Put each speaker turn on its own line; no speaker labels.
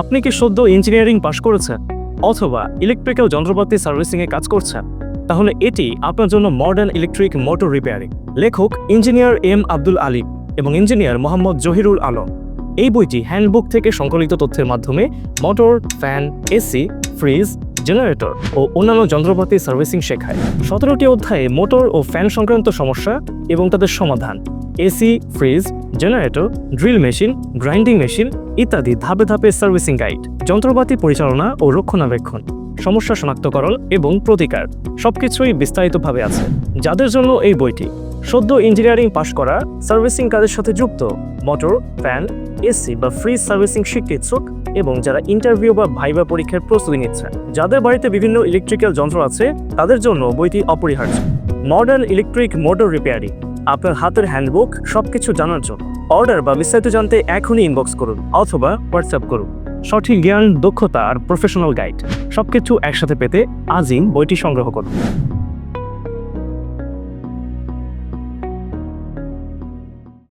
আপনি কি সদ্য ইঞ্জিনিয়ারিং পাশ করেছেন? অথবা ইলেকট্রিক্যাল যন্ত্রপাতি সার্ভিসিংয়ে কাজ করছেন? তাহলে এটি আপনার জন্য মডার্ন ইলেকট্রিক মোটর রিপেয়ারিং লেখক ইঞ্জিনিয়ার এম আব্দুল আলিম এবং ইঞ্জিনিয়ার মোহাম্মদ জহিরুল আলম। এই বইটি হ্যান্ডবুক থেকে সংকলিত তথ্যের মাধ্যমে motor fan AC fridge generator ও অন্যান্য যন্ত্রপাতি সার্ভিসিং শেখায়। সতেরোটি অধ্যায়ে মোটর ও ফ্যান সংক্রান্ত সমস্যা এবং তাদের সমাধান। AC, fridge, generator, drill machine, grinding machine ইত্যাদি ধাপে ধাপে সার্ভিসিং গাইড, যন্ত্রপাতি পরিচালনা ও রক্ষণাবেক্ষণ, সমস্যা শনাক্তকরণ এবং প্রতিকার, সবকিছুই বিস্তারিতভাবে আছে। যাদের জন্য এই বইটি, সদ্য ইঞ্জিনিয়ারিং পাশ করা, সার্ভিসিং কাজের সাথে যুক্ত, মোটর, ফ্যান, এসি বা ফ্রিজ সার্ভিসিং শিখতে ইচ্ছুক এবং যারা ইন্টারভিউ বা ভাইবা পরীক্ষার প্রস্তুতি নিচ্ছেন, যাদের বাড়িতে বিভিন্ন ইলেকট্রিক্যাল যন্ত্র আছে, তাদের জন্য বইটি অপরিহার্য। মডার্ন ইলেকট্রিক মোটর রিপেয়ারিং আপনার হাতের হ্যান্ডবুক, সবকিছু জানার জন্য। অর্ডার বা বিস্তারিত জানতে এখনই ইনবক্স করুন অথবা হোয়াটসঅ্যাপ করুন। সঠিক জ্ঞান, দক্ষতা আর প্রফেশনাল গাইড সবকিছু একসাথে পেতে আজই বইটি সংগ্রহ করুন।